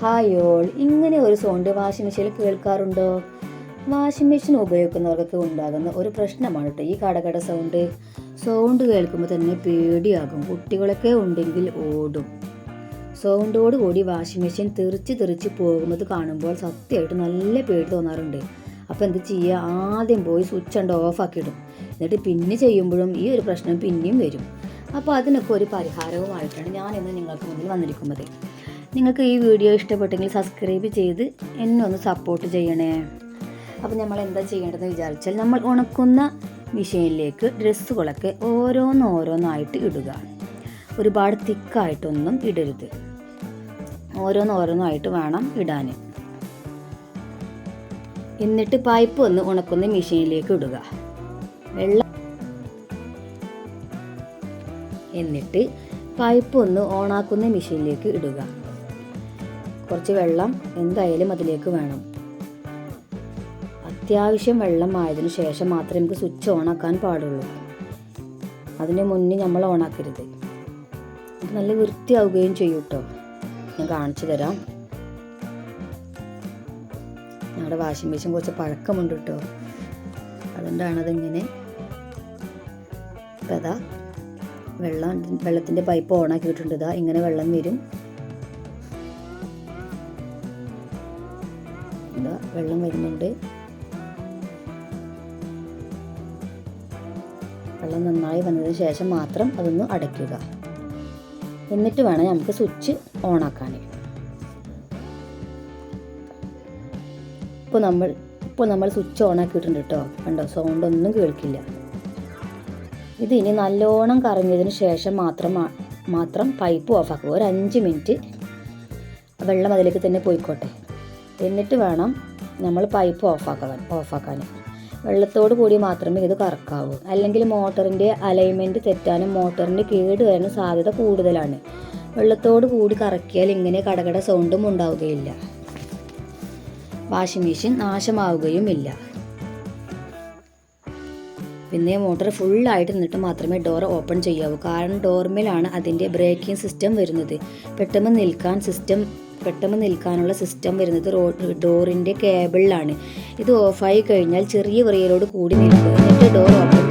Hi all ഇങ്ങനെ ഒരു sound washing മെഷീനിൽ കേൾക്കാറുണ്ടോ? വാഷിംഗ് മെഷീൻ ഉപയോഗിക്കുന്നവർക്ക് ഉണ്ടാകുന്ന ഒരു പ്രശ്നമാണ് കേട്ടോ ഈ കടകട സൗണ്ട്. സൗണ്ട് കേൾക്കുമ്പോൾ തന്നെ പേടിയാകും. കുട്ടികളൊക്കെ ഉണ്ടെങ്കിൽ ഓടും. സൗണ്ടോട് കൂടി വാഷിംഗ് മെഷീൻ തെറിച്ച് തെറിച്ച് പോകുന്നത് കാണുമ്പോൾ സത്യമായിട്ട് നല്ല പേടി തോന്നാറുണ്ട്. അപ്പോൾ എന്ത് ചെയ്യുക ആദ്യം പോയി സ്വിച്ച് ഉണ്ട് ഓഫാക്കിയിടും എന്നിട്ട് പിന്നെ ചെയ്യുമ്പോഴും ഈ ഒരു പ്രശ്നം പിന്നെയും വരും. അപ്പോൾ അതിനൊക്കെ ഒരു പരിഹാരവുമായിട്ടാണ് ഞാൻ ഇന്ന് നിങ്ങൾക്ക് മുന്നിൽ വന്നിരിക്കുന്നത്. നിങ്ങൾക്ക് ഈ വീഡിയോ ഇഷ്ടപ്പെട്ടെങ്കിൽ സബ്സ്ക്രൈബ് ചെയ്ത് എന്നെ ഒന്ന് സപ്പോർട്ട് ചെയ്യണേ. അപ്പോൾ നമ്മൾ എന്താ ചെയ്യേണ്ടതെന്ന് വിചാരിച്ചാൽ നമ്മൾ ഉണക്കുന്ന മെഷീനിലേക്ക് ഡ്രസ്സുകളൊക്കെ ഓരോന്നോരോന്നായിട്ട് ഇടുക. ഒരുപാട് തിക്കായിട്ടൊന്നും ഇടരുത്. ഓരോന്നോരോന്നായിട്ട് വേണം ഇടാൻ. എന്നിട്ട് പൈപ്പ് ഒന്ന് ഉണക്കുന്ന മെഷീനിലേക്ക് ഇടുക. വെള്ളം എന്നിട്ട് പൈപ്പ് ഒന്ന് ഓണാക്കുന്ന മെഷീനിലേക്ക് ഇടുക. കുറച്ച് വെള്ളം എന്തായാലും അതിലേക്ക് വേണം. അത്യാവശ്യം വെള്ളം ആയതിനു ശേഷം മാത്രമേ നമുക്ക് സ്വിച്ച് ഓണാക്കാൻ പാടുള്ളൂ. അതിന് മുന്നേ നമ്മൾ ഓണാക്കരുത്. അത് നല്ല വൃത്തിയാവുകയും ചെയ്യും കേട്ടോ ഞാൻ കാണിച്ചു തരാം. ഞങ്ങളുടെ വാഷിംഗ് മെഷീൻ കുറച്ച് പഴക്കമുണ്ട് കേട്ടോ അതുകൊണ്ടാണ് അതിങ്ങനെ ഇപ്പം അതാ വെള്ളം വെള്ളത്തിന്റെ പൈപ്പ് ഓണാക്കിയിട്ടുണ്ട്. ഇതാ ഇങ്ങനെ വെള്ളം വരും. ഇതാ വെള്ളം വരുന്നുണ്ട്. വെള്ളം നന്നായി വന്നതിന് ശേഷം മാത്രം അതൊന്ന് അടയ്ക്കുക. എന്നിട്ട് വേണം നമുക്ക് സ്വിച്ച് ഓൺ ഓണാക്കാൻ ഇപ്പോൾ നമ്മൾ ഇപ്പോൾ നമ്മൾ സ്വിച്ച് ഓൺ ആക്കിയിട്ടുണ്ട് കേട്ടോ. കണ്ടോ? സൗണ്ട് ഒന്നും കേൾക്കില്ല. ഇത് ഇനി നല്ലോണം കറങ്ങിയതിന് ശേഷം മാത്രം മാത്രം പൈപ്പ് ഓഫാക്കുക ഒരു അഞ്ച് മിനിറ്റ് വെള്ളം അതിലേക്ക് തന്നെ പോയിക്കോട്ടെ. എന്നിട്ട് വേണം നമ്മൾ പൈപ്പ് ഓഫാക്കാൻ ഓഫാക്കാൻ വെള്ളത്തോട് കൂടി മാത്രമേ ഇത് കറക്കാവൂ. അല്ലെങ്കിൽ മോട്ടറിന്റെ അലൈൻമെന്റ് തെറ്റാനും മോട്ടറിന്റെ കേട് വരാനും സാധ്യത കൂടുതലാണ്. വെള്ളത്തോട് കൂടി കറക്കിയാൽ ഇങ്ങനെ കടകട സൗണ്ടും ഉണ്ടാവുകയില്ല. വാഷിംഗ് മെഷീൻ നാശമാവുകയും ഇല്ല പിന്നെ മോട്ടർ ഫുള്ളായിട്ട് നിന്നിട്ട് മാത്രമേ ഡോർ ഓപ്പൺ ചെയ്യാവൂ. കാരണം ഡോർമേലാണ് അതിന്റെ ബ്രേക്കിംഗ് സിസ്റ്റം വരുന്നത്. പെട്ടെന്ന് നിൽക്കാൻ സിസ്റ്റം പെട്ടെന്ന് നിൽക്കാനുള്ള സിസ്റ്റം വരുന്നത് ഡോറിന്റെ കേബിളിലാണ് ഇത് ഓഫായി കഴിഞ്ഞാൽ ചെറിയ വിറയലോട് കൂടി നിൽക്കുക എന്നിട്ട് ഡോർ ഓപ്പൺ